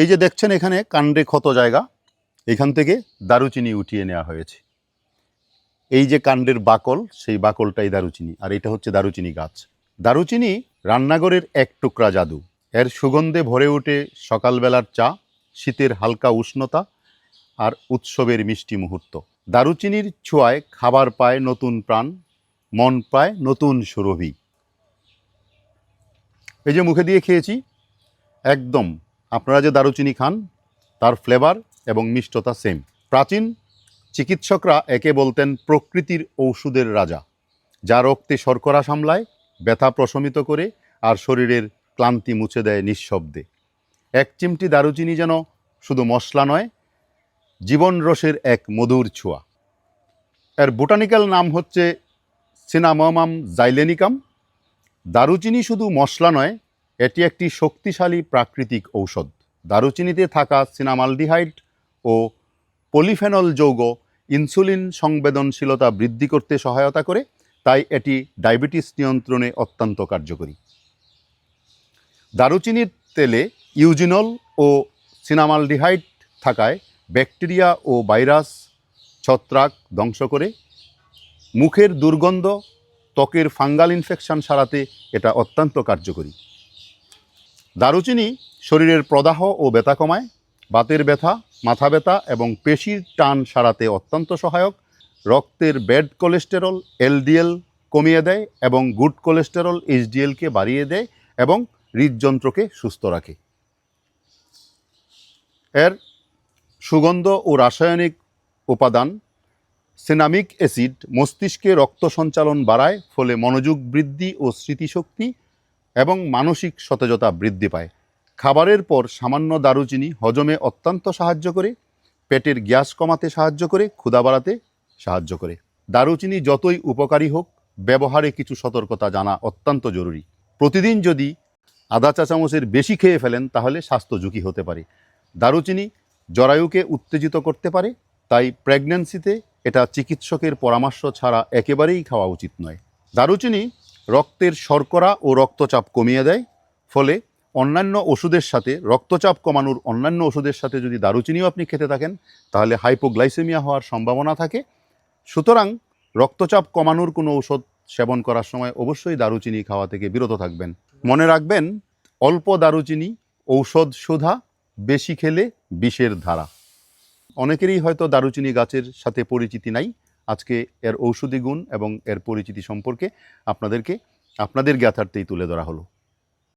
এই যে দেখছেন এখানে কাণ্ডে ক্ষত জায়গা, এখান থেকে দারুচিনি উঠিয়ে নেওয়া হয়েছে। এই যে কাণ্ডের বাকল, সেই বাকলটাই দারুচিনি, আর এটা হচ্ছে দারুচিনি গাছ। দারুচিনি রান্নাঘরের এক টুকরা জাদু। এর সুগন্ধে ভরে ওঠে সকালবেলার চা, শীতের হালকা উষ্ণতা আর উৎসবের মিষ্টি মুহূর্ত। দারুচিনির ছোঁয়ায় খাবার পায় নতুন প্রাণ, মন পায় নতুন সুরভি। এই যে মুখে দিয়ে খেয়েছি, একদম আপনারা যে দারুচিনি খান, তার ফ্লেভার এবং মিষ্টতা সেম প্রাচীন চিকিৎসকরা একে বলতেন প্রকৃতির ঔষধের রাজা, যা রক্তে শর্করা সামলায়, ব্যথা প্রশমিত করে আর শরীরের ক্লান্তি মুছে দেয় নিঃশব্দে। এক চিমটি দারুচিনি যেন শুধু মশলা নয়, জীবন রসের এক মধুর ছোঁয়া। এর বোটানিক্যাল নাম হচ্ছে সিনামামাম জাইলেনিকাম দারুচিনি শুধু মশলা নয় এটি একটি শক্তিশালী প্রাকৃতিক ঔষধ। দারুচিনিতে থাকা সিনামালডিহাইড ও পলিফেনল যৌগ ইনসুলিন সংবেদনশীলতা বৃদ্ধি করতে সহায়তা করে, তাই এটি ডায়াবেটিস নিয়ন্ত্রণে অত্যন্ত কার্যকরী। দারুচিনির তেলে ইউজিনল ও সিনামালডিহাইড থাকায় ব্যাকটেরিয়া ও ভাইরাস ছত্রাক ধ্বংস করে, মুখের দুর্গন্ধ, ত্বকের ফাঙ্গাল ইনফেকশন সারাতে এটা অত্যন্ত কার্যকরী। দারুচিনি শরীরের প্রদাহ ও ব্যথা কমায়, বাতের ব্যথা, মাথা ব্যথা এবং পেশির টান সারাতে অত্যন্ত সহায়ক, রক্তের ব্যাড কোলেস্টেরল, এলডিএল কমিয়ে দেয় এবং গুড কোলেস্টেরল এইচডিএলকে বাড়িয়ে দেয় এবং হৃদযন্ত্রকে সুস্থ রাখে। এর সুগন্ধ ও রাসায়নিক উপাদান সিনামিক অ্যাসিড মস্তিষ্কে রক্ত সঞ্চালন বাড়ায়, ফলে মনোযোগ বৃদ্ধি ও স্মৃতিশক্তি এবং মানসিক সতেজতা বৃদ্ধি পায়। খাবারের পর সামান্য দারুচিনি হজমে অত্যন্ত সাহায্য করে, পেটের গ্যাস কমাতে সাহায্য করে, ক্ষুধা বাড়াতে সাহায্য করে। দারুচিনি যতই উপকারী হোক, ব্যবহারে কিছু সতর্কতা জানা অত্যন্ত জরুরি। প্রতিদিন যদি আধা চা চামচের বেশি খেয়ে ফেলেন, তাহলে স্বাস্থ্য ঝুঁকি হতে পারে। দারুচিনি জরায়ুকে উত্তেজিত করতে পারে, তাই প্রেগন্যান্সিতে এটা চিকিৎসকের পরামর্শ ছাড়া একেবারেই খাওয়া উচিত নয়। দারুচিনি রক্তের শর্করা ও রক্তচাপ কমিয়ে দেয়, ফলে অন্যান্য ওষুধের সাথে, রক্তচাপ কমানোর অন্যান্য ওষুধের সাথে যদি দারুচিনিও আপনি খেতে থাকেন, তাহলে হাইপোগ্লাইসেমিয়া হওয়ার সম্ভাবনা থাকে। সুতরাং রক্তচাপ কমানোর কোনো ঔষধ সেবন করার সময় অবশ্যই দারুচিনি খাওয়া থেকে বিরত থাকবেন। মনে রাখবেন, অল্প দারুচিনি, ঔষধ সুধা, বেশি খেলে বিষের ধারা। অনেকেরই হয়তো দারুচিনি গাছের সাথে পরিচিতি নাই আজকে এর ঔষধি গুণ এবং এর পরিচিতি সম্পর্কে আপনাদেরকে আপনাদের জ্ঞাতার্থেই তুলে ধরা হলো।